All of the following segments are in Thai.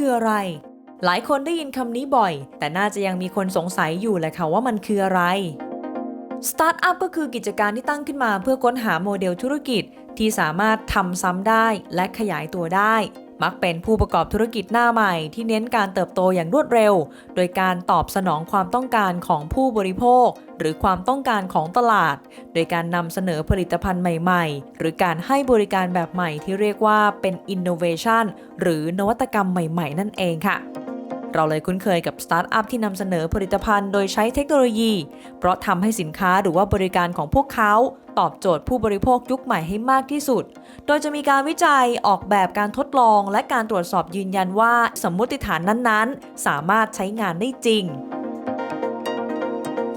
คืออะไร หลายคนได้ยินคำนี้บ่อย แต่น่าจะยังมีคนสงสัยอยู่แหละค่ะว่ามันคืออะไรสตาร์ทอัพก็คือกิจการที่ตั้งขึ้นมาเพื่อค้นหาโมเดลธุรกิจที่สามารถทำซ้ำได้และขยายตัวได้ มักเป็นผู้ประกอบธุรกิจหน้าใหม่ที่เน้นการเติบโตอย่างรวดเร็ว โดยการตอบสนองความต้องการของผู้บริโภค หรือความต้องการของตลาด โดยการนำเสนอผลิตภัณฑ์ใหม่ๆ หรือการให้บริการแบบใหม่ที่เรียกว่าเป็น innovation หรือนวัตกรรมใหม่ ๆ นั่นเองค่ะ เราเลยคุ้นเคยกับสตาร์ทอัพที่นำเสนอผลิตภัณฑ์โดยใช้เทคโนโลยี เพราะทำให้สินค้าหรือว่าบริการของพวกเขาตอบโจทย์ผู้บริโภคยุคใหม่ให้มากที่สุด โดยจะมีการวิจัยออกแบบการทดลอง และการตรวจสอบยืนยันว่า สมมุติฐานนั้นๆ สามารถใช้งานได้จริง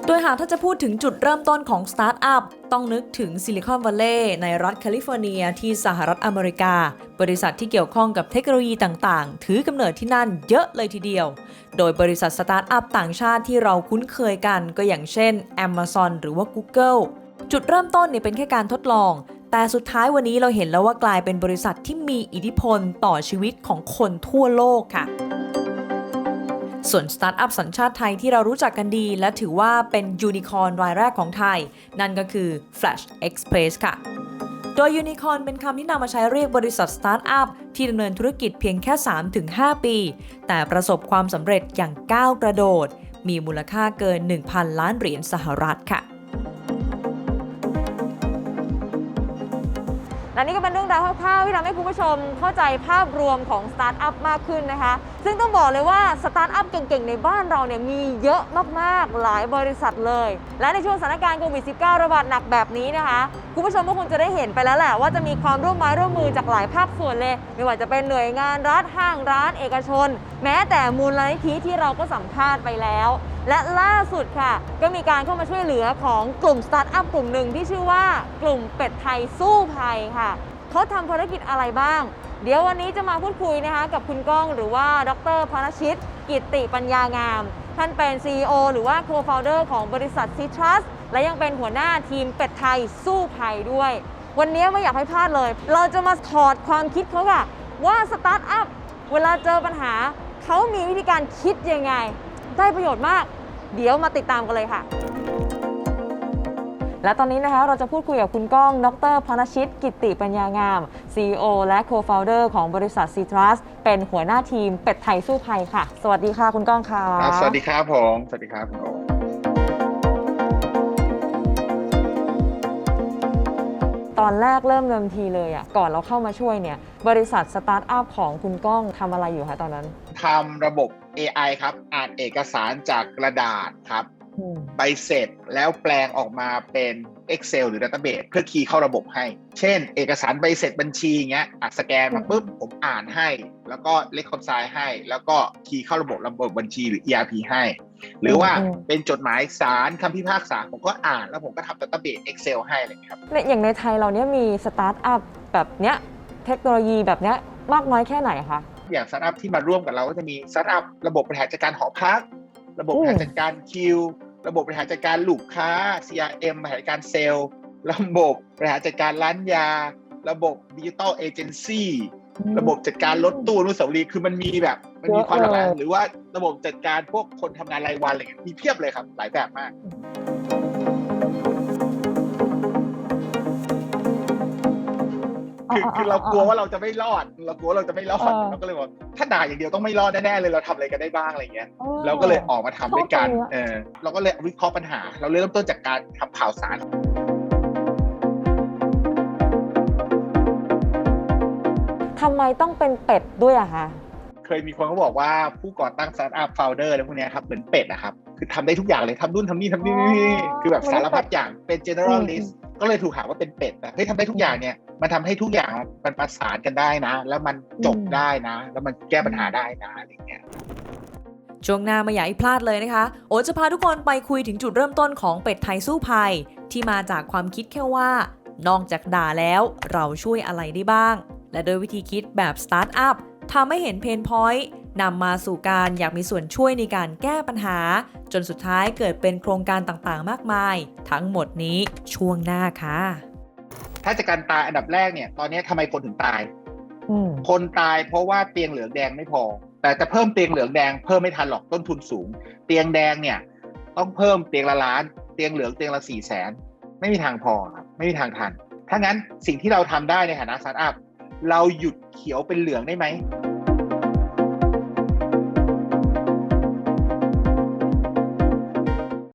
โดยหากถ้าจะพูดถึงจุดเริ่มต้นของสตาร์ทอัพต้องนึกถึงซิลิคอนวัลเลย์ในรัฐแคลิฟอร์เนียที่สหรัฐอเมริกา บริษัทที่เกี่ยวข้องกับเทคโนโลยีต่างๆ ถือกำเนิดที่นั่นเยอะเลยทีเดียว โดยบริษัทสตาร์ทอัพต่างชาติที่เราคุ้นเคยกันก็อย่างเช่น Amazon หรือว่า Google จุดเริ่มต้นเนี่ยเป็นแค่การทดลอง แต่สุดท้ายวันนี้เราเห็นแล้วว่ากลายเป็นบริษัทที่มีอิทธิพลต่อชีวิตของคนทั่วโลกค่ะ ส่วนสตาร์ทอัพสัญชาติไทยที่เรารู้จักกันดี และถือว่าเป็นยูนิคอร์นรายแรกของไทย นั่นก็คือ Flash Express ค่ะโดยยูนิคอร์นเป็นคำที่นำมาใช้เรียกบริษัทสตาร์ทอัพที่ดำเนินธุรกิจเพียงแค่ 3-5 ปี แต่ประสบความสำเร็จอย่างก้าวกระโดด มีมูลค่าเกิน 1,000 ล้านเหรียญสหรัฐค่ะ และนี่ก็เป็นเรื่องราวคร่าวๆที่ทำให้คุณผู้ชมเข้าใจภาพรวมของสตาร์ทอัพมากขึ้นนะคะ ซึ่งต้องบอกเลยว่าสตาร์ทอัพเก่งๆ ในบ้านเราเนี่ยมีเยอะมากๆ หลายบริษัทเลย และในช่วงสถานการณ์โควิด -19 ระบาดหนักแบบนี้นะคะ คุณผู้ชมก็คงจะได้เห็นไปแล้วแหละว่าจะมีความร่วมไม้ร่วมมือจากหลายภาคส่วนเลย ไม่ว่าจะเป็นหน่วยงานรัฐห้างร้านเอกชน แม้แต่มูลนิธิที่เราก็สัมภาษณ์ไปแล้ว และล่าสุดค่ะ ก็มีการเข้ามาช่วยเหลือของกลุ่มสตาร์ทอัพกลุ่มหนึ่งที่ชื่อว่ากลุ่มเป็ดไทยสู้ภัยค่ะเขาทำภารกิจอะไรบ้าง เดี๋ยววันนี้จะมาพูดคุยนะคะ กับคุณก้องหรือว่าดรพนชิต กิติปัญญางาม ท่านเป็น CEO หรือว่า Co-founder ของบริษัท c i t r u s และยังเป็นหัวหน้าทีมเป็ดไทยสู้ภัยด้วย วันนี้ไม่อยากให้พลาดเลย เราจะมาถอดความคิดเขาค่ะว่าสตาร์ทอัพเวลาเจอปัญหาเขามีวิธีการคิดยังไง ได้ประโยชน์มาก เดี๋ยวมาติดตามกันเลยค่ะ และตอนนี้นะคะเราจะพูดคุยกับคุณก้อง ดรพนชิต กิตติปัญญางาม CEO และ Co-founder ของบริษัท c t r u s เป็นหัวหน้าทีมเป็ดไทยสู้ภัยค่ะ สวัสดีค่ะคุณก้องค่ะ ครับสวัสดีครับผม สวัสดีครับคุณโอ อนแรกเริ่มเดิมทีเลยอะก่อนเราเข้ามาช่วยเนี่ยบริษัทสตาร์ทอัพของคุณก้องทำอะไรอยู่คะตอนนั้นทำระบบ AI ครับอ่านเอกสารจากกระดาษครับ ใบเสร็จแล้วแปลงออกมาเป็น Excel หรือ Database เพื่อคีย์เข้าระบบให้ เช่น เอกสารใบเสร็จบัญชีเงี้ยอะสแกนมาปุ๊บผมอ่านให้ แล้วก็เลคคอนไซให้ แล้วก็คีย์เข้าระบบระบบบัญชีหรือ ERP ให้ หรือว่าเป็นจดหมายสารคำพิพากษาผมก็อ่านแล้วผมก็ทำ Database Excel ให้อะไรอย่างเลยครับเนี่ยอย่างในไทยเราเนี่ยมีสตาร์ทอัพแบบเนี้ยเทคโนโลยีแบบเนี้ยมากน้อยแค่ไหนคะอย่างสตาร์ทอัพที่มาร่วมกับเราก็จะมีสตาร์ทอัพระบบบริหารจัดการหอพัก ระบบบริหารจัดการคิว ระบบบริหารจัดการลูกค้า CRM บริหารจัดการเซลล์ระบบบริหารจัดการร้านยา ระบบดิจิตอลเอเจนซี่ระบบจัดการรถตู้อนุสาวรีย์คือมันมีแบบ มันมีความหลากหลายหรือว่าระบบจัดการพวกคนทำงานรายวันอะไรเงี้ยมีเพียบเลยครับ หลายแบบมาก คือคือเรากลัวว่าเราจะไม่รอด เรากลัวว่าเราจะไม่รอดเออเราก็เลยบอกถ้าด่าอย่างเดียวต้องไม่รอดแน่ๆเลยเราทำอะไรกันได้บ้างอะไรเงี้ยอ๋อเราก็เลยออกมาทำด้วยกันเข้าใจละเออเราก็เลยวิเคราะห์ปัญหา เราเริ่มต้นจากการทำข่าวสารทำไมต้องเป็นเป็ดด้วยอะคะเคยมีคนเขาบอกว่าผู้ก่อตั้งสตาร์ทอัพโฟลเดอร์อะไรพวกเนี้ยครับเหมือนเป็ดนะครับ คือทำได้ทุกอย่างเลยทำนู่นทำนี่ทำนี่นี่คือแบบสารพัดอย่างเป็น generalist ก็เลยถูกหาว่าเป็นเป็ดนะเฮ้ยทำได้ทุกอย่างเนี่ยมันทำให้ทุกอย่างมันประสานกันได้นะ แล้วมันจบได้นะ แล้วมันแก้ปัญหาได้นะอะไรเงี้ยช่วงหน้าไม่อยากให้พลาดเลยนะคะ โอจะพาทุกคนไปคุยถึงจุดเริ่มต้นของเป็ดไทยสู้ภัย ที่มาจากความคิดแค่ว่า นอกจากด่าแล้วเราช่วยอะไรได้บ้าง และโดยวิธีคิดแบบสตาร์ทอัพทำให้เห็นเพนพอยต์ นำมาสู่การอยากมีส่วนช่วยในการแก้ปัญหา จนสุดท้ายเกิดเป็นโครงการต่างๆ มากมาย ทั้งหมดนี้ช่วงหน้าค่ะ ถ้าจากการตายอันดับแรกเนี่ย ตอนนี้ทำไมคนถึงตายอืมคนตายเพราะว่าเตียงเหลืองแดงไม่พอ แต่จะเพิ่มเตียงเหลืองแดงเพิ่มไม่ทันหรอกต้นทุนสูง เตียงแดงเนี่ย ต้องเพิ่มเตียงละล้าน เตียงเหลืองเตียงละสี่แสนไม่มีทางพอครับไม่มีทางทันถ้างั้นสิ่งที่เราทำได้ในฐานะสตาร์ทอัพเราหยุดเขียวเป็นเหลืองได้ไหมอ